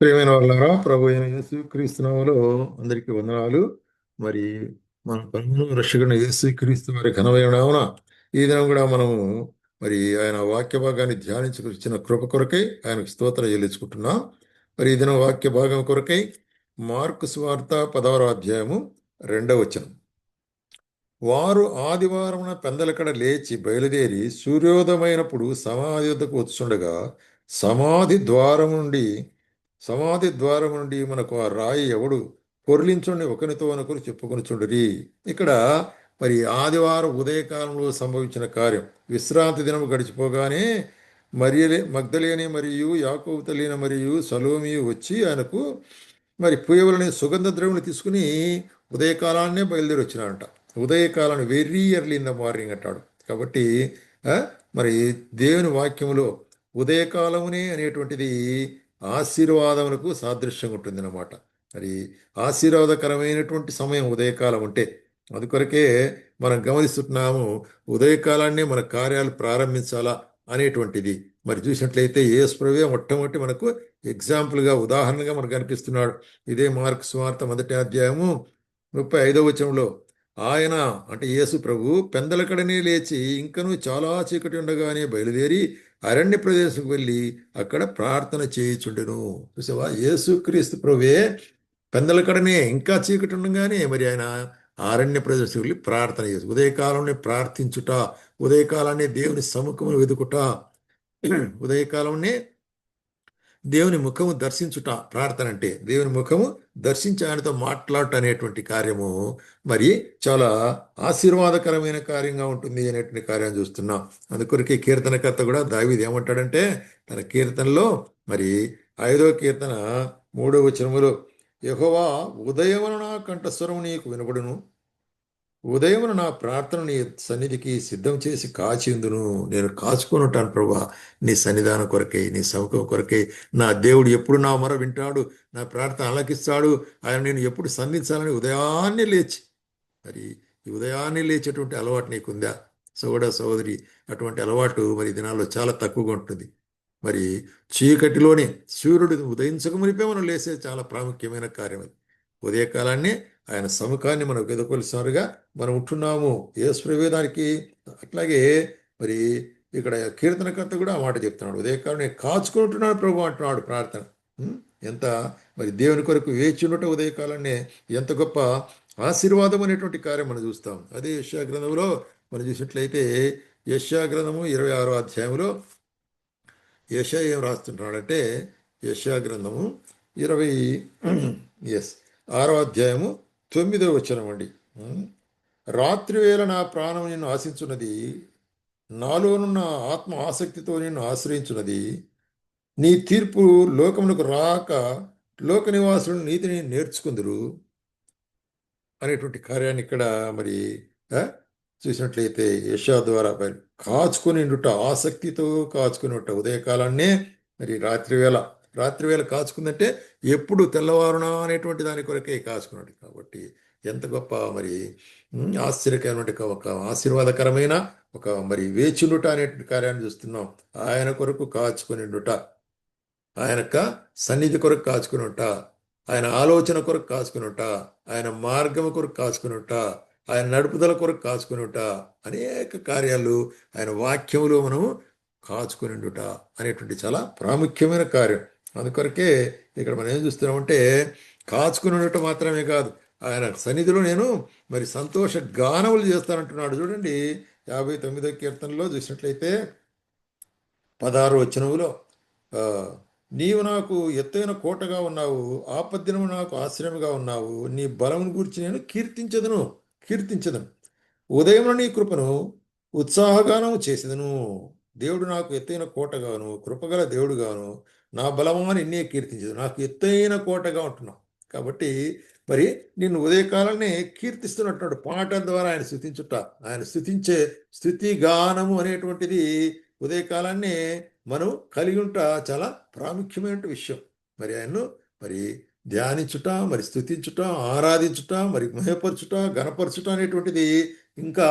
ప్రియమైన వాళ్ళారా ప్రభు అయిన యేసు క్రీస్తునామలో అందరికీ వందనాలు. మరి మన పనులు రక్షకుడు యేసు క్రీస్తు వారి ఘనమైన ఈ దినం కూడా మనము మరి ఆయన వాక్య భాగాన్ని ధ్యానించుకొచ్చిన కృప కొరకై ఆయనకు స్తోత్రం చెల్లించుకుంటున్నాం. మరి ఈ దినం వాక్య భాగం కొరకై మార్కు స్వార్త పదవర అధ్యాయము రెండవ వచనం. వారు ఆదివారమున పెందలకడ లేచి బయలుదేరి సూర్యోదయమైనప్పుడు సమాధి వద్దకు వచ్చుండగా సమాధి ద్వారం నుండి సమాధి ద్వారం నుండి మనకు ఆ రాయి ఎవడు పొర్లించుండి ఒకరితో ఒకరు చెప్పుకొనిచుండరి. ఇక్కడ మరి ఆదివారం ఉదయకాలంలో సంభవించిన కార్యం. విశ్రాంతి దినం గడిచిపోగానే మరియలే మగ్ధలేని మరియు యాకోబు తల్లిన మరియు సలోమి వచ్చి ఆయనకు మరి పూయవలని సుగంధ ద్రవ్యులు తీసుకుని ఉదయకాలాన్నే బయలుదేరి వచ్చినాడంట ఉదయకాలాన్ని very early in the morning అంటాడు. కాబట్టి మరి దేవుని వాక్యములో ఉదయకాలమునే అనేటువంటిది ఆశీర్వాదములకు సాదృశ్యంగా ఉంటుంది అన్నమాట మరి ఆశీర్వాదకరమైనటువంటి సమయం ఉదయకాలం అంటే అందుకొరకే మనం గమనిస్తున్నాము ఉదయకాలాన్ని మన కార్యాలు ప్రారంభించాలా అనేటువంటిది. మరి చూసినట్లయితే యేసుప్రభే మొట్టమొదటి మనకు ఎగ్జాంపుల్గా ఉదాహరణగా మనకు కనిపిస్తున్నాడు. ఇదే మార్క్ స్వార్థ మొదటి అధ్యాయము ముప్పై ఐదవ వచనంలో ఆయన అంటే యేసు ప్రభు పెందలకడనే లేచి ఇంకనూ చాలా చీకటి ఉండగానే బయలుదేరి అరణ్య ప్రదేశం వెళ్ళి అక్కడ ప్రార్థన చేయుచుండెను. చూసావా? యేసుక్రీస్తు ప్రభువే పెందల కడనే ఇంకా చీకటి ఉండగానే మరి ఆయన అరణ్య ప్రదేశం వెళ్ళి ప్రార్థన చేసి ఉదయకాలంలో ప్రార్థించుట ఉదయకాలాన్ని దేవుని సముఖమును వెతుకుట ఉదయకాలంనే దేవుని ముఖము దర్శించుట ప్రార్థన అంటే దేవుని ముఖము దర్శించి ఆయనతో మాట్లాడటం అనేటువంటి కార్యము మరి చాలా ఆశీర్వాదకరమైన కార్యంగా ఉంటుంది అనేటువంటి కార్యం చూస్తున్నాం. అందుకొరకే కీర్తనకర్త కూడా దావీది ఏమంటాడంటే తన కీర్తనలో మరి ఐదో కీర్తన మూడో వచనములో యహోవా ఉదయమున నా కంఠస్వరము నీకు వినబడును. ఉదయమున నా ప్రార్థన నీ సన్నిధికి సిద్ధం చేసి కాచిందును నేను కాచుకొని ఉంటాను ప్రభా. నీ సన్నిధానం కొరకై నీ సముఖం కొరకై. నా దేవుడు ఎప్పుడు నా మొర వింటాడు నా ప్రార్థన అలకిస్తాడు ఆయన నేను ఎప్పుడు సంధించాలని ఉదయాన్నే లేచి మరి ఈ ఉదయాన్నే లేచేటువంటి అలవాటు నీకుందా? సోదర సోదరి అటువంటి అలవాటు మరి దినాల్లో చాలా తక్కువగా ఉంటుంది. మరి చీకటిలోనే సూర్యుడు ఉదయించక మునిపే మనం లేసే చాలా ప్రాముఖ్యమైన కార్యం అది. ఉదయకాలాన్ని ఆయన సముఖాన్ని మనం ఎదుర్కొలిసినారుగా మనం ఉంటున్నాము. ఏ ప్రవేదానికి అట్లాగే మరి ఇక్కడ కీర్తనకర్త కూడా ఆ మాట చెప్తున్నాడు. ఉదయకాలం నేను కాచుకుంటున్నాడు ప్రభు అంటున్నాడు ప్రార్థన. ఎంత మరి దేవుని కొరకు వేచి ఉండటం ఉదయకాలాన్ని ఎంత గొప్ప ఆశీర్వాదం అనేటువంటి కార్యం మనం చూస్తాం. అదే యశ్యా గ్రంథంలో మనం చూసినట్లయితే యశ్యా గ్రంథము ఇరవై ఆరో అధ్యాయంలో యశ ఏం రాస్తుంటాడంటే యశ్యా గ్రంథము ఇరవై ఎస్ ఆరో అధ్యాయము తొమ్మిదో వచనం అండి. రాత్రి వేళ నా ప్రాణం నిన్ను ఆశించున్నది నాలోనున్న ఆత్మ ఆసక్తితో నిన్ను ఆశ్రయించున్నది. నీ తీర్పు లోకమునకు రాక లోక నివాసులను నీతిని నేర్చుకుందరు అనేటువంటి కార్యాన్ని ఇక్కడ మరి చూసినట్లయితే యశా ద్వారా బయలు కాచుకొని ఆసక్తితో కాచుకుని ఉంట ఉదయకాలాన్నే మరి రాత్రివేళ రాత్రివేళ రాత్రి వేళ కాచుకుందంటే ఎప్పుడు తెల్లవారునా అనేటువంటి దాని కొరకే కాచుకున్నాడు. కాబట్టి ఎంత గొప్ప మరి ఆశ్చర్యకరమైన ఒక ఆశీర్వాదకరమైన ఒక మరి వేచుండుట అనేటువంటి కార్యాన్ని చూస్తున్నాం. ఆయన కొరకు కాచుకునిండుట ఆయన సన్నిధి కొరకు కాచుకునుట ఆయన ఆలోచన కొరకు కాచుకునుట ఆయన మార్గం కొరకు కాచుకునుట ఆయన నడుపుదల కొరకు కాచుకునుట అనేక కార్యాలు ఆయన వాక్యములో మనము కాచుకునిండుట అనేటువంటి చాలా ప్రాముఖ్యమైన కార్యం. అందుకొరకే ఇక్కడ మనం ఏం చూస్తున్నామంటే కాచుకుని ఉండటం మాత్రమే కాదు. ఆయన సన్నిధిలో నేను మరి సంతోష గానములు చేస్తానంటున్నాడు. చూడండి యాభై తొమ్మిదో కీర్తనలో చూసినట్లయితే పదహారు వచనములో నీవు నాకు ఎత్తైన కోటగా ఉన్నావు ఆపద్దినము నాకు ఆశ్రయముగా ఉన్నావు నీ బలమును గురించి నేను కీర్తించదను కీర్తించదను. ఉదయంలో నీ కృపను ఉత్సాహగానము చేసేదను. దేవుడు నాకు ఎత్తైన కోటగాను కృపగల దేవుడుగాను నా బలమాని నిన్నే కీర్తించదు. నాకు ఎత్తైన కోటగా ఉంటున్నావు. కాబట్టి మరి నిన్ను ఉదయకాలాన్ని కీర్తిస్తున్నటువంటి పాట ద్వారా ఆయన స్థుతించుట ఆయన స్థుతించే స్థుతి గానము అనేటువంటిది ఉదయకాలాన్ని మనం కలిగి ఉంట చాలా ప్రాముఖ్యమైన విషయం. మరి ఆయన్ను మరి ధ్యానించుట మరి స్థుతించుట ఆరాధించుట మరి మహపరచుట గణపరచుట అనేటువంటిది ఇంకా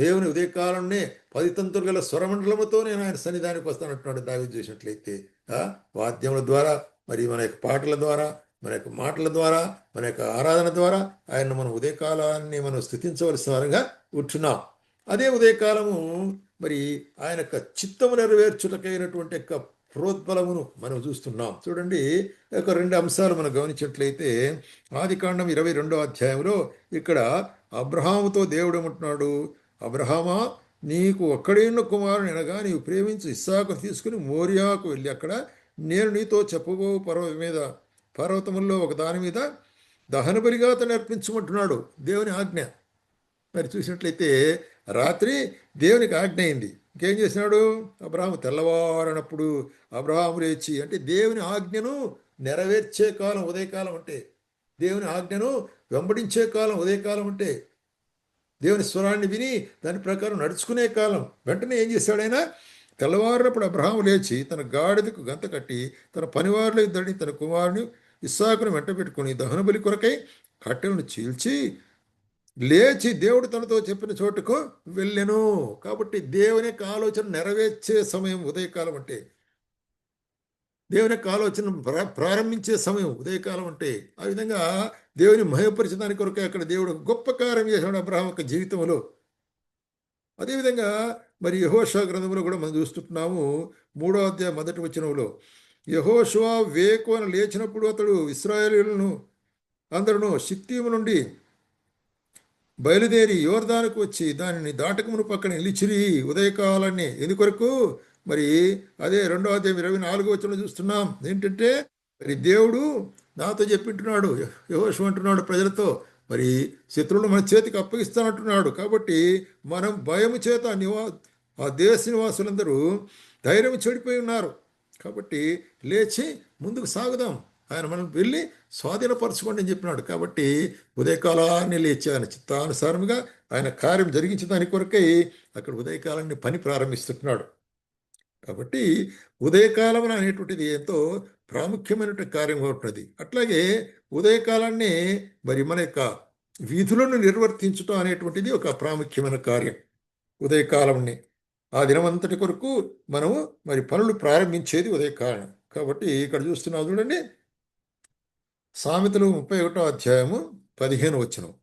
దేవుని ఉదయకాలంనే పది తంతులు గల స్వరమండలముతో నేను ఆయన సన్నిధానికి వస్తానంటున్నాడు దావి చేసినట్లయితే వాద్యముల ద్వారా మరి మన యొక్క పాటల ద్వారా మన యొక్క మాటల ద్వారా మన యొక్క ఆరాధన ద్వారా ఆయన మనం ఉదయకాలాన్ని మనం స్థుతించవలసిన వారంగా ఉంటున్నాం. అదే ఉదయకాలము మరి ఆయన యొక్క చిత్తము నెరవేర్చుటకైనటువంటి యొక్క ప్రోద్బలమును మనం చూస్తున్నాం. చూడండి ఒక రెండు అంశాలు మనం గమనించినట్లయితే ఆదికాండం ఇరవై రెండో అధ్యాయంలో ఇక్కడ అబ్రహాముతో దేవుడు ఏమంటున్నాడు? అబ్రహమా నీకు ఒక్కడైన కుమారుని అనగా నీవు ప్రేమించి ఇస్సాకు తీసుకుని మోరియాకు వెళ్ళి అక్కడ నేను నీతో చెప్పబో పర్వత మీద పర్వతముల్లో ఒక దాని మీద దహన బలిగా అతను అర్పించమంటున్నాడు. దేవుని ఆజ్ఞ. మరి చూసినట్లయితే రాత్రి దేవునికి ఆజ్ఞ అయింది. ఇంకేం చేసినాడు? అబ్రహాం తెల్లవారనప్పుడు అబ్రహాం లేచి అంటే దేవుని ఆజ్ఞను నెరవేర్చే కాలం ఉదయకాలం అంటే దేవుని ఆజ్ఞను వెంబడించే కాలం ఉదయకాలం అంటే దేవుని స్వరాన్ని విని దాని ప్రకారం నడుచుకునే కాలం. వెంటనే ఏం చేశాడైనా తెల్లవారినప్పుడు అబ్రహాం లేచి తన గాడిదకు గంత కట్టి తన పనివారులు ఇద్దరిని తన కుమారుని ఇస్సాకును వెంట పెట్టుకుని దహనబలి కొరకై కట్టెలను చీల్చి లేచి దేవుడు తనతో చెప్పిన చోటుకు వెళ్ళెను. కాబట్టి దేవుని యొక్క ఆలోచన నెరవేర్చే సమయం ఉదయకాలం అంటే దేవుని యొక్క ఆలోచన ప్రా- ప్రారంభించే సమయం ఉదయకాలం అంటే ఆ విధంగా దేవుని మహపరిచదాని కొరకే అక్కడ దేవుడు గొప్ప కార్యం చేశాడు అబ్రహం యొక్క జీవితంలో. అదేవిధంగా మరి యహోషా గ్రంథంలో కూడా మనం చూస్తుంటున్నాము మూడో అధ్యాయ మొదటి వచనంలో యహోషువా వేకువన లేచినప్పుడు అతడు ఇస్రాయేలీలను అందరూ సిత్తీము నుండి బయలుదేరి యోర్దానికి వచ్చి దానిని దాటకమును పక్కన నిలిచిరి ఉదయకాలాన్ని. ఎందుకొరకు? మరి అదే రెండవ అధ్యాయం ఇరవై నాలుగో వచ్చిన చూస్తున్నాం. ఏంటంటే మరి దేవుడు నాతో చెప్పింటున్నాడు యహోషం అంటున్నాడు ప్రజలతో మరి శత్రువులు మన చేతికి అప్పగిస్తానంటున్నాడు. కాబట్టి మనం భయము చేత నివా ఆ దేశ నివాసులందరూ ధైర్యం చెడిపోయి ఉన్నారు. కాబట్టి లేచి ముందుకు సాగుదాం. ఆయన మనం వెళ్ళి స్వాధీనపరచుకోండి అని చెప్పినాడు. కాబట్టి ఉదయకాలాన్ని లేచి ఆయన చిత్తానుసారముగా ఆయన కార్యం జరిగించే దాని కొరకై అక్కడ ఉదయకాలాన్ని పని ప్రారంభిస్తున్నాడు కాబట్టి ఉదయకాలం అనేటువంటిది ఎంతో ప్రాముఖ్యమైనటువంటి కార్యం ఉంటుంది అట్లాగే ఉదయకాలాన్ని మరి మన యొక్క విధులను నిర్వర్తించడం అనేటువంటిది ఒక ప్రాముఖ్యమైన కార్యం. ఉదయకాలంని ఆ దినమంతటి కొరకు మనము మరి పనులు ప్రారంభించేది ఉదయకాలం. కాబట్టి ఇక్కడ చూస్తున్నాం చూడండి. సామెతలు ముప్పై ఒకటో అధ్యాయము పదిహేను వచనం.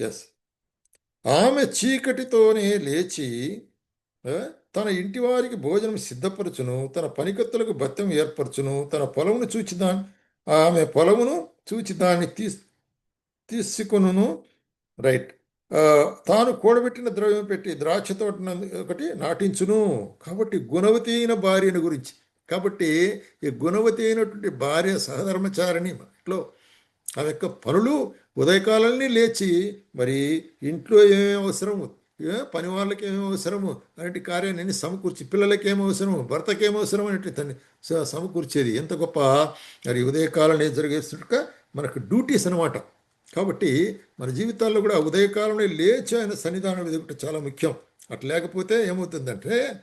ఎస్ ఆమె చీకటితోనే లేచి తన ఇంటి వారికి భోజనం సిద్ధపరచును తన పనికత్తులకు భత్యం ఏర్పరచును తన పొలమును చూచి దాన్ని ఆమె పొలమును చూచి దాన్ని తీస్ తీసుకును రైట్. తాను కూడబెట్టిన ద్రవ్యం పెట్టి ద్రాక్ష తోటను ఒకటి నాటించును. కాబట్టి గుణవతి అయిన భార్యను గురించి. కాబట్టి ఈ గుణవతి అయినటువంటి భార్య సహధర్మచారిణి ఇంట్లో ఆ యొక్క పనులు ఉదయకాలని లేచి మరి ఇంట్లో ఏమేమి అవసరం పని వాళ్ళకి ఏమి అవసరము అనేటి కార్యాన్ని సమకూర్చి పిల్లలకి ఏమి అవసరము భర్తకి ఏమి అవసరం అనేటి తన్ని సమకూర్చేది. ఎంత గొప్ప మరి ఉదయకాలం జరిగేస్తుండగా మనకు డ్యూటీస్ అనమాట కాబట్టి మన జీవితాల్లో కూడా ఉదయకాలంలో లేచి ఆయన సన్నిధానం ఎదుగుట చాలా ముఖ్యం. అట్లా లేకపోతే ఏమవుతుందంటే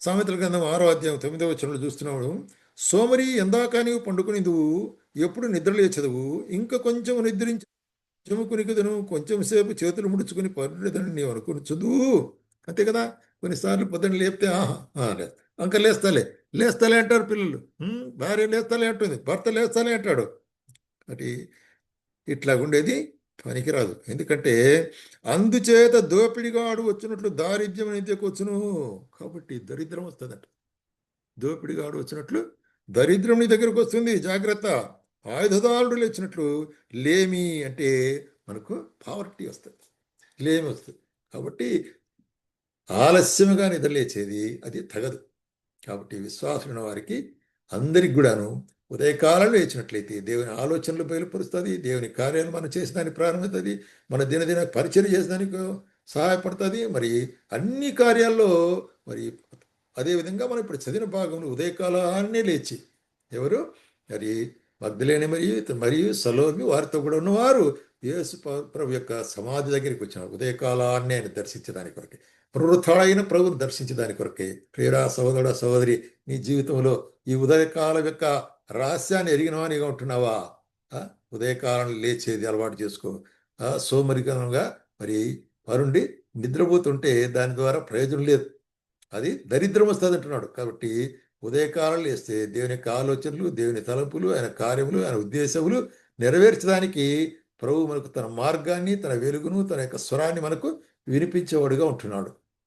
సామెతల గ్రంథం ఆరో అధ్యాయం తొమ్మిదో వచనంలో చూస్తున్నాడు సోమరి ఎందాక నీవు పండుకుని నువ్వు ఎప్పుడు నిద్ర లేచదువు ఇంకా కొంచెం నిద్రించి చెముకునికదను కొంచెం సేపు చేతులు ముడుచుకుని పర్లేదని నీవు అనుకుని చదువు. అంతే కదా? కొన్నిసార్లు పొద్దున్న లేపితే ఆహా లేదు అంక లేస్తాలే. లేస్తాలే అంటారు పిల్లలు. భార్య లేస్తాలే అంటుంది భర్త లేస్తాలే అంటాడు. అది ఇట్లా ఉండేది పనికిరాదు. ఎందుకంటే అందుచేత దోపిడిగాడు వచ్చినట్లు దారిద్ర్యం అనేది వచ్చును? కాబట్టి దరిద్రం వస్తుందట. దోపిడిగాడు వచ్చినట్లు దరిద్రం నీ దగ్గరకు వస్తుంది జాగ్రత్త. ఆయుధదారుడు లేచినట్లు లేమి అంటే మనకు పావర్టీ వస్తుంది. లేమి వస్తుంది. కాబట్టి ఆలస్యముగా నిద్రలేచేది అది తగదు. కాబట్టి విశ్వాసులైన వారికి అందరికి కూడాను ఉదయకాలంలో లేచినట్లయితే దేవుని ఆలోచనలు బయలుపరుస్తుంది దేవుని కార్యాలు మనం చేసేదానికి ప్రారంభిస్తుంది మన దినదిన పరిచయం చేసేదానికి సహాయపడుతుంది. మరి అన్ని కార్యాల్లో మరి అదేవిధంగా మనం ఇప్పుడు చదివిన భాగంలో ఉదయకాలాన్నే లేచి ఎవరు? మరి మగ్ధులేని మరియు మరియు సలోమి వారితో కూడా ఉన్నవారు యేసు ప్రభు యొక్క సమాధి దగ్గరికి వచ్చిన ఉదయకాలాన్ని ఆయన దర్శించడానికి కొరకే. పునరుత్డైన ప్రభుని దర్శించడానికి కొరకే. ప్రియరా సహోదరుడ సహోదరి నీ జీవితంలో ఈ ఉదయకాలం యొక్క రహస్యాన్ని ఎరిగినవానిగా ఉంటున్నావా? ఉదయకాలం లేచేది అలవాటు చేసుకో. ఆ, మరి పరుండి నిద్రపోతుంటే దాని ద్వారా ప్రయోజనం లేదు. అది దరిద్రం వస్తుంది అంటున్నాడు కాబట్టి ఉదయకాలం లేస్తే దేవుని ఆలోచనలు దేవుని తలంపులు ఆయన కార్యములు ఆయన ఉద్దేశములు నెరవేర్చడానికి ప్రభు మనకు తన మార్గాన్ని తన వెలుగును తన యొక్క స్వరాన్ని మనకు వినిపించేవాడుగా ఉంటున్నాడు.